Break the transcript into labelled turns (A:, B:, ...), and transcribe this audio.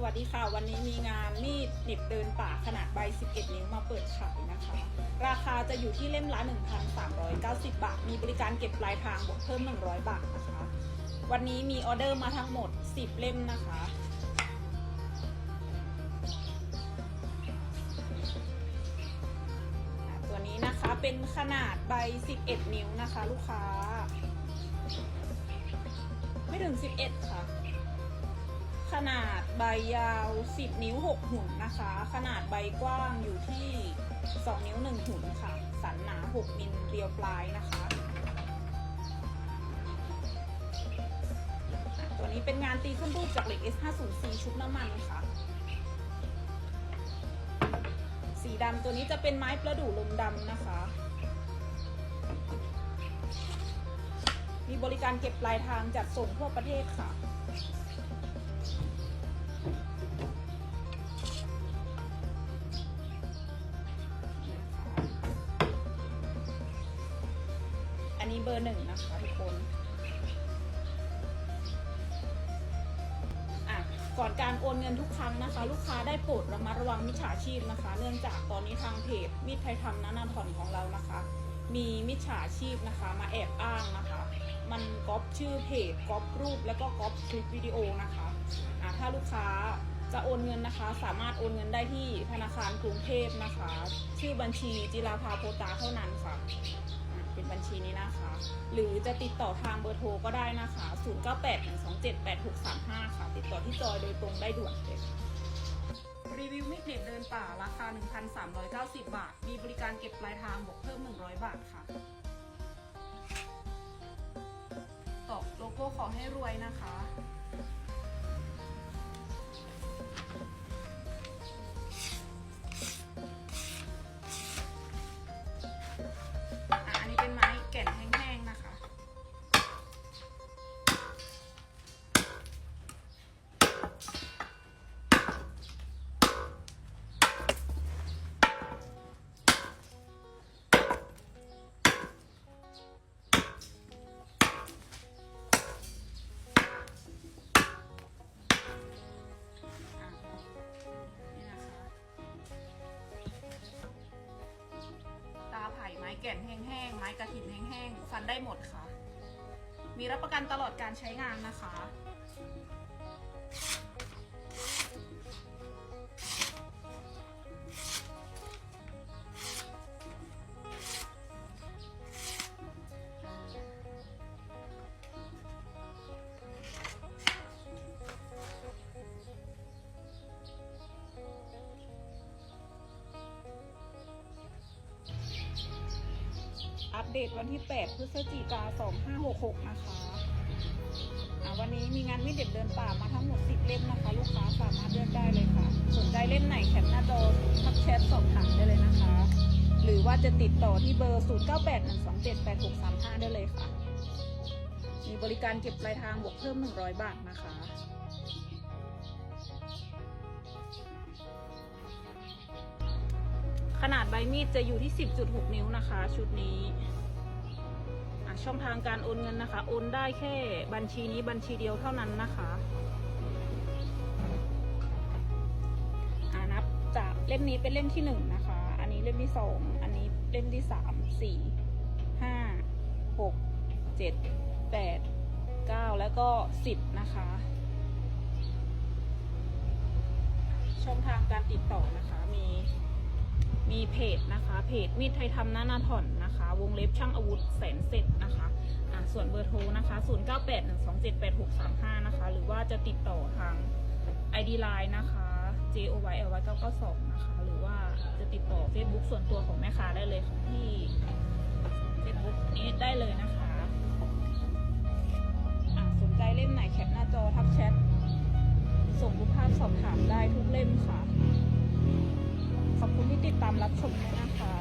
A: สวัสดีค่ะ วันนี้มีงานมีดหนิบเดินป่าขนาดใบ 11 นิ้วมาเปิดขายนะคะ ราคาจะอยู่ที่เล่มละ 1,390 บาท มีบริการเก็บปลายทางบวกเพิ่ม 100 บาทนะคะ วันนี้มีออเดอร์มาทั้งหมด 10 เล่มนะคะ ตัวนี้นะคะเป็นขนาดใบ 11 นิ้วนะคะ ลูกค้า ไม่ถึง 11 ค่ะ นาดใบยาว 10 นิ้ว 6 หุ่นนะคะ ขนาดใบกว้างอยู่ที่ 2 นิ้ว 1 หุ่นค่ะ สันหนา 6 มิลเรียวปลายนะคะอะตัวนี้เป็นงานตีขึ้นรูปจากเหล็ก S504 ชุบน้ำมันค่ะ สีดำตัวนี้จะเป็นไม้ประดู่ลมดำนะคะ มีบริการเก็บปลายทางจัดส่งทั่วประเทศค่ะ นี้เบอร์หนึ่งนะคะทุกคนอะก่อนการโอนเงินทุกครั้งนะคะ ลูกค้าได้โปรดระมัดระวังมิจฉาชีพนะคะ เนื่องจากตอนนี้ทางเพจมิตรไทยทำนานาถอนของเรานะคะ มีมิจฉาชีพนะคะ มาแอบอ้างนะคะ มันก๊อปชื่อเพจก๊อปรูปแล้วก็ก๊อปคลิปวิดีโอนะคะะถ้าลูกค้าจะโอนเงินนะคะ สามารถโอนเงินได้ที่ธนาคารกรุงเทพนะคะ ชื่อบัญชีจิราภาโพตาเท่านั้นค่ะ เป็นบัญชีนี้นะคะ หรือจะติดต่อทางเบอร์โทรก็ได้นะคะ 0981278635 ค่ะ ติดต่อที่จอยโดยตรงได้ด่วนเลยรีวิวมิดเน็ตเดินป่าราคา 1,390 บาท มีบริการเก็บปลายทางบวกเพิ่ม 100 บาทค่ะ ตอกโลโก้ขอให้รวยนะคะ กระถินแห้งๆ ฟันได้หมดค่ะ มีรับประกันตลอดการใช้งานนะคะ เดตวันที่ 8 พฤศจิกา2566 นะคะอะวันนี้มีงานวิเด็ดเดินป่ามาทั้งหมด 10 เล่มนะคะ ลูกค้าสามารถเลือกได้เลยค่ะ สนใจเล่มไหนแคปหน้าจอทักแชทสอบถามได้เลยนะคะ หรือว่าจะติดต่อที่เบอร์ 0981278635 ได้เลยค่ะ มีบริการเก็บปลายทางบวกเพิ่ม 100 บาทนะคะ ขนาดใบมีดจะอยู่ที่ 10.6 นิ้วนะคะ ชุดนี้ช่องทางการโอนเงินนะคะ โอนได้แค่บัญชีนี้บัญชีเดียวเท่านั้นนะคะอะนับจากเล่มนี้เป็นเล่มที่หนึ่งนะคะ อันนี้เล่มที่สองอันนี้เล่มที่สามสี่ห้าหกเจ็ดแปดเก้าแล้วก็สิบนะคะ ช่องทางการติดต่อนะคะมี มีเพจนะคะ เพจมีดไทยทำหน้านาถอนนะคะ วงเล็บช่างอาวุธแสนเสร็จนะคะอ่าส่วนเบอร์โทรนะคะ 0981278635 นะคะ หรือว่าจะติดต่อทาง ID Line นะคะ J O Y L Y 992นะคะ หรือว่าจะติดต่อ Facebook ส่วนตัวของแม่ค้าได้เลยที่ Facebook นี้ได้เลยนะคะอ่าสนใจเล่มไหนแคปหน้าจอทักแชทส่งรูปภาพสอบถามได้ทุกเล่มค่ะ ขอบคุณที่ติดตามรับชมด้วยนะคะขอบคุณค่ะ